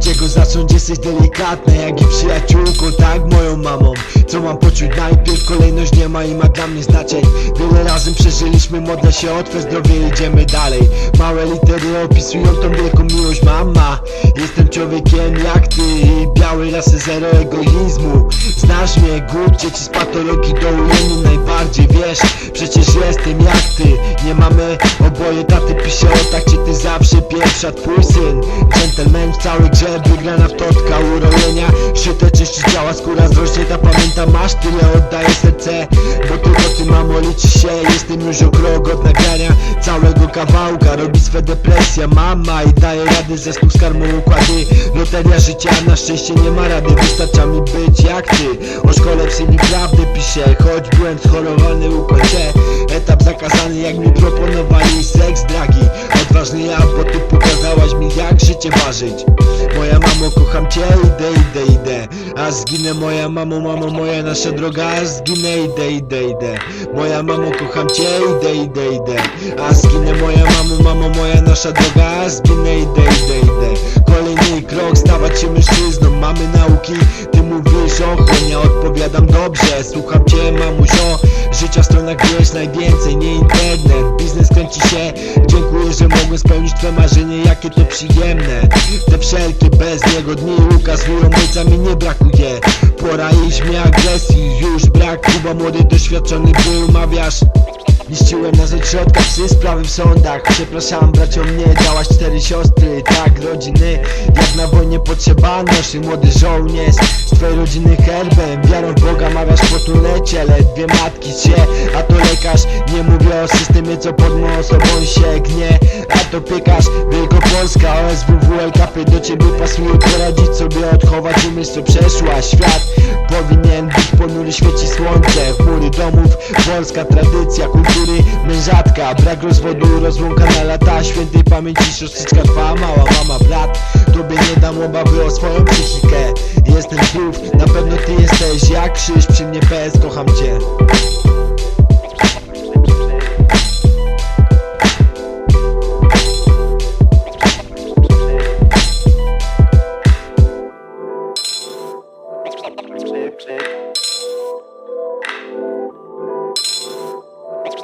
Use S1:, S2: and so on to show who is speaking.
S1: Czego zacząć jesteś delikatna Jak i przyjaciółką, tak moją mamą? Co mam poczuć? Najpierw kolejność nie ma i ma dla mnie znaczeń. Wiele razem przeżyliśmy, modlę się o twe zdrowie idziemy dalej. Małe litery opisują tą wielką miłość mama. Jestem człowiekiem jak ty i białej rasy zero egoizmu. Znasz mnie, głód dzieci z patologii dołujemy najbardziej Wiesz, przecież jestem jak ty Nie mamy oboje taty pisze o tak czy ty zawsze pierwsza. Twój syn Gentleman w całej grze wygrana w totka urojenia. Szyte czyści ciała, skóra zrośnięta Pamiętam masz tyle oddaję serce. Bo tylko ty mamo liczy się Jestem już o krok od nagrania Całego kawałka. Robi swe depresja Mama i daje rady ze snów z karmą układy. Loteria życia na szczęście nie ma rady Wystarcza mi być jak ty. O szkole w syni prawdę piszę Choć byłem schorowany ukończę Etap zakazany jak mi proponowali Seks dragi. Odważny ja, bo ty pokazałaś ważyć. Moja mamo kocham cię, idę, idę, idę. A zginę moja mamo, mamo moja nasza droga. Zginę, idę, idę, idę. Moja mamo kocham cię, idę, idę, idę. A zginę moja mamo, mamo moja nasza droga. Zginę, idę, idę, idę. Kolejny krok, stawać się mężczyzną. Mamy nauki, ty mówisz o ja odpowiadam dobrze. Słucham cię mamusio Życia w stronach wiesz najwięcej, nie internet. Biznes kręci się. Dziękuję, że mogłem spełnić twoje marzenie Jakie to przyjemne. Te wszelkie bez niego dni ukazują ojca mi nie brakuje. Pora iść mi agresji. Już brak, chyba młody doświadczony był Mawiasz Niszczyłem na rzecz środka psy sprawy w sądach. Przepraszam braciom nie dałaś cztery siostry. Tak rodziny jak na wojnie potrzeba noszy młody żołnierz. Z twojej rodziny herbem Wiarą w Boga mawiasz potulecie Ledwie matki się A to lekarz. Nie mówię o systemie co pod moją osobą sięgnie. A to piekarz Wielkopolska OSWW LKP do ciebie pasuje. Poradzić sobie odchować umiesz co przeszła. Świat powinien być ponury świeci słońce domów. Polska tradycja kultury Mężatka. Brak rozwodu Rozłąka na lata Świętej pamięci. Siostrzyczka twa Mała mama brat. Tobie nie dam obawy o swoją psychikę. Jestem znów. Na pewno ty jesteś jak krzyż Przy mnie PS kocham cię